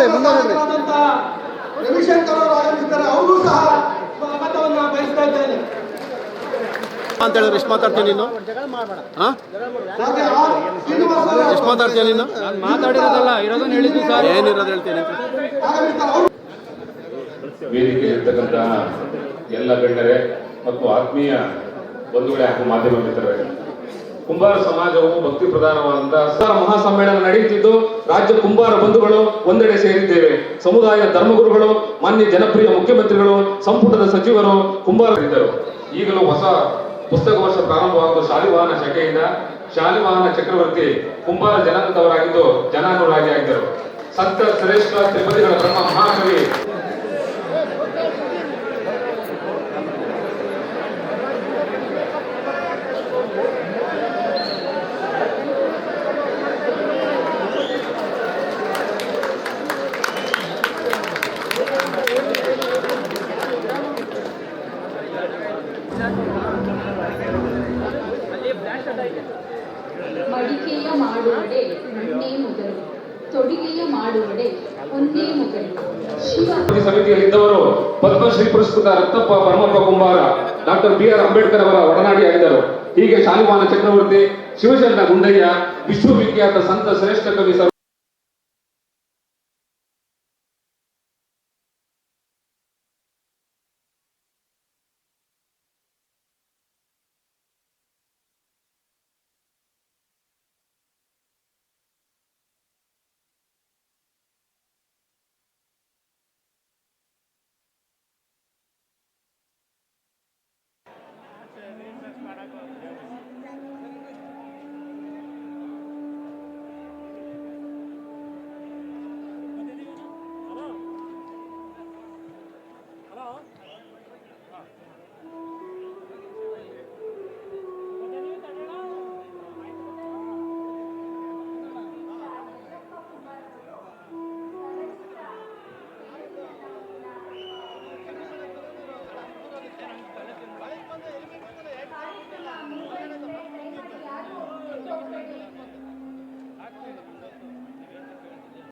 ನಡ್ರಿ ಮುಂದೆ ನಡ್ರಿ ರವಿಶಂಕರ್ ಅವರು ಸಹ ಮತವನ್ನು ಅಂತ ಹೇಳಿದ್ರೆ ಎಷ್ಟು ಮಾತಾಡ್ತೀನಿ ನೀನು? ಎಷ್ಟು ಮಾತಾಡ್ತೀನಿ ನೀನು? ಮಾತಾಡಿರೋದಲ್ಲ ಇರೋದನ್ನ ಹೇಳಿದ್ದು ಸರ್. ಏನಿರೋದು ಹೇಳ್ತೀನಿ. ವೇದಿಕೆ ಇರ್ತಕ್ಕಂತಹ ಎಲ್ಲ ಗಣ್ಯರೇ ಮತ್ತು ಆತ್ಮೀಯ ಬಂಧುಗಳೇ ಹಾಗೂ ಮಾಧ್ಯಮ ಮಿತ್ರರೇ ಕುಂಬಾರ ಸಮಾಜವು ಭಕ್ತಿ ಪ್ರಧಾನವಾದಂತಹ ಮಹಾ ಮಹಾಸಮ್ಮೇಳನ ನಡೆಯುತ್ತಿದ್ದು, ರಾಜ್ಯ ಕುಂಬಾರ ಬಂಧುಗಳು ಒಂದೆಡೆ ಸೇರಿದ್ದೇವೆ. ಸಮುದಾಯ ಧರ್ಮಗುರುಗಳು, ಮಾನ್ಯ ಜನಪ್ರಿಯ ಮುಖ್ಯಮಂತ್ರಿಗಳು, ಸಂಪುಟದ ಸಚಿವರು ಕುಂಬಾರರಿದ್ದರು ಈಗಲೂ ಹೊಸ ಪುಸ್ತಕ ವರ್ಷ ಪ್ರಾರಂಭವಾಗುವ ಶಾಲಿವಾಹನ ಶಾಖೆಯಿಂದ ಶಾಲಿವಾಹನ ಚಕ್ರವರ್ತಿ ಕುಂಬಾರ ಜನಾಂಗದವರಾಗಿದ್ದು ಜನಾನುರಾಗಿ ಆಗಿದ್ದರು. ಸಂತ ಶ್ರೇಷ್ಠ ತ್ರಿಪದಿಗಳ ಬ್ರಹ್ಮ ಮಹಾಕವಿ ಮಡಿಕೆಯ ಮಾಡುವಡೆ ಮಣ್ಣೇ ಮೊದಲು, ತೊಡಿಗೆಯ ಮಾಡುವಡೆ ಒಂದೇ ಮೊದಲು. ಸಮಿತಿಯಲ್ಲಿದ್ದವರು ಪದ್ಮಶ್ರೀ ಪುರಸ್ಕೃತ ರತ್ನಪ್ಪ ಪರಮಪ್ಪ ಕುಂಬಾರ, ಡಾಕ್ಟರ್ ಬಿ ಆರ್ ಅಂಬೇಡ್ಕರ್ ಅವರ ಒಡನಾಡಿಯಾಗಿದ್ದರು ಹೀಗೆ ಶಾಲಿಮಾನ ಚಕ್ರವರ್ತಿ ಶಿವಶರಣ ಗುಂಡಯ್ಯ ವಿಶ್ವವಿಖ್ಯಾತ ಸಂತ ಶ್ರೇಷ್ಠ ಕವಿ